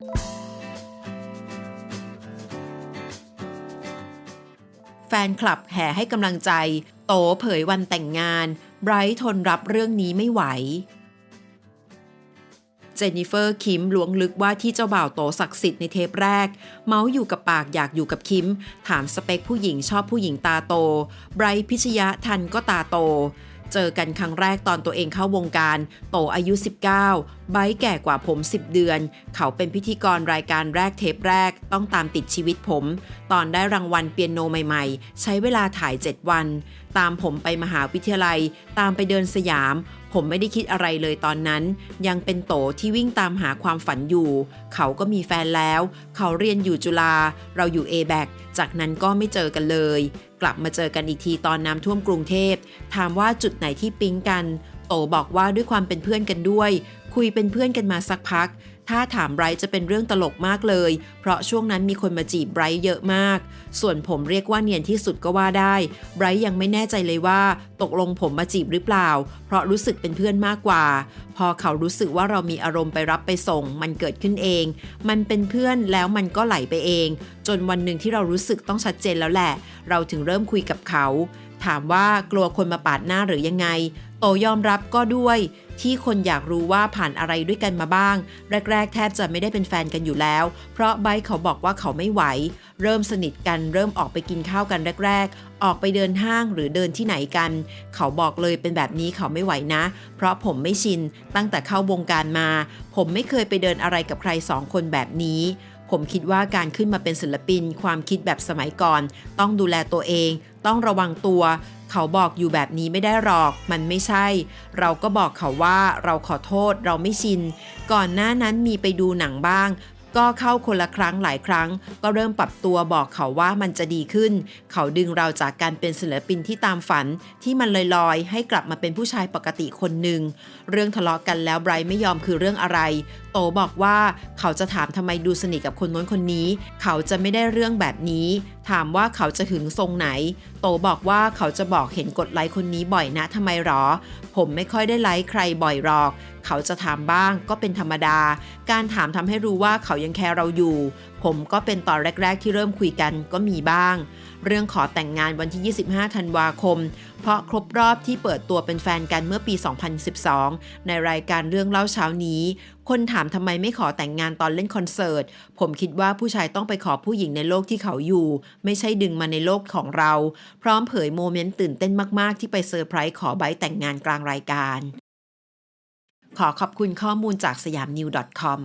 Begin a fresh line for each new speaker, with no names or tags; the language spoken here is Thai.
แฟนคลับแห่ให้กำลังใจ โตเผยวันแต่งงาน ไบรท์ทนรับเรื่องนี้ไม่ไหว เจนนิเฟอร์คิมล้วงลึกว่าที่เจ้าบ่าวโตศักดิ์สิทธิ์ในเทปแรก เมาส์อยู่กับปากอยากอยู่กับคิม ถามสเปคผู้หญิงชอบผู้หญิงตาโต ไบรท์พิชยะทันก็ตาโต เจอกันครั้งแรกตอนตัวเองเข้าวงการ โตอายุ 19 ไบรท์แก่กว่าผม 10 เดือน เขาเป็นพิธีกรรายการแรกเทปแรก ต้องตามติดชีวิตผม ตอนได้รางวัลเปียโนใหม่ๆ ใช้เวลาถ่าย 7 วัน ตามผมไปมหาวิทยาลัย ตามไปเดินสยาม ผมไม่ได้คิดอะไรเลยตอนนั้น ยังเป็นโตที่วิ่งตามหาความฝันอยู่ เขาก็มีแฟนแล้ว เขาเรียนอยู่จุฬาเราอยู่ a b a c จากนั้นก็ไม่เจอกันเลย กลับมาเจอกันอีกทีตอนน้ำท่วมกรุงเทพ ถามว่าจุดไหนที่ปิ๊งกัน โตบอกว่าด้วยความเป็นเพื่อนกันด้วย คุยเป็นเพื่อนกันมาสักพัก ถ้าถามไบรท์จะเป็นเรื่องตลกมากเลย เพราะช่วงนั้นมีคนมาจีบไบรท์เยอะมาก ส่วนผมเรียกว่าเนียนที่สุดก็ว่าได้ไบรท์ยังไม่แน่ใจเลยว่า ตกลงผมมาจีบหรือเปล่า เพราะรู้สึกเป็นเพื่อนมากกว่า พอเขารู้สึกว่าเรามีอารมณ์ไปรับไปส่ง มันเกิดขึ้นเอง มันเป็นเพื่อนแล้วมันก็ไหลไปเอง จนวันหนึ่งที่เรารู้สึกต้องชัดเจนแล้วแหละ เราถึงเริ่มคุยกับเขาถามว่ากลัวคนมาปาดหน้าหรือยังไง โตยอมรับก็ด้วย ที่คนอยากรู้ว่าผ่านอะไรด้วยกันมาบ้าง แรก ๆ แทบจะไม่ได้เป็นแฟนกันอยู่แล้ว เพราะไบร์ทเขาบอกว่าเขาไม่ไหว เริ่มสนิทกันเริ่มออกไปกินข้าวกันแรก ๆ ออกไปเดินห้างหรือเดินที่ไหนกัน เขาบอกเลยเป็นแบบนี้เขาไม่ไหวนะ เพราะผมไม่ชินตั้งแต่เข้าวงการมา ผมไม่เคยไปเดินอะไรกับใครสองคนแบบนี้ผมคิดว่าการขึ้นมาเป็นศิลปิน ความคิดแบบสมัยก่อน ต้องดูแลตัวเอง ต้องระวังตัว เขาบอกอยู่แบบนี้ไม่ได้หรอก มันไม่ใช่ เราก็บอกเขาว่าเราขอโทษเราไม่ชิน ก่อนหน้านั้นมีไปดูหนังบ้าง ก็เข้าคนละครั้งหลายครั้ง ก็เริ่มปรับตัวบอกเขาว่ามันจะดีขึ้น เขาดึงเราจากการเป็นศิลปินที่ตามฝัน ที่มันลอยๆ ให้กลับมาเป็นผู้ชายปกติคนหนึ่ง เรื่องทะเลาะกันแล้วไบรท์ไม่ยอมคือเรื่องอะไร โตบอกว่าเขาจะถามทำไมดูสนิทกับคนโน้นคนนี้ เขาจะไม่ได้เรื่องแบบนี้ ถามว่าเขาจะหึงทรงไหน โตบอกว่าเขาจะบอกเห็นกดไลค์คนนี้บ่อยนะทำไมหรอ ผมไม่ค่อยได้ไลค์ใครบ่อยหรอก เขาจะถามบ้างก็เป็นธรรมดา การถามทำให้รู้ว่าเขายังแคร์เราอยู่ ผมก็เป็นตอนแรก ๆ ที่เริ่มคุยกันก็มีบ้าง เรื่องขอแต่งงานวันที่ 25 ธันวาคม เพราะครบรอบที่เปิดตัวเป็นแฟนกันเมื่อปี 2012 ในรายการเรื่องเล่าเช้านี้ คนถามทำไมไม่ขอแต่งงานตอนเล่นคอนเสิร์ต ผมคิดว่าผู้ชายต้องไปขอผู้หญิงในโลกที่เขาอยู่ ไม่ใช่ดึงมาในโลกของเรา พร้อมเผยโมเมนต์ตื่นเต้นมากๆ ที่ไปเซอร์ไพรส์ขอใบแต่งงานกลางรายการ ขอขอบคุณข้อมูลจากสยามนิว .com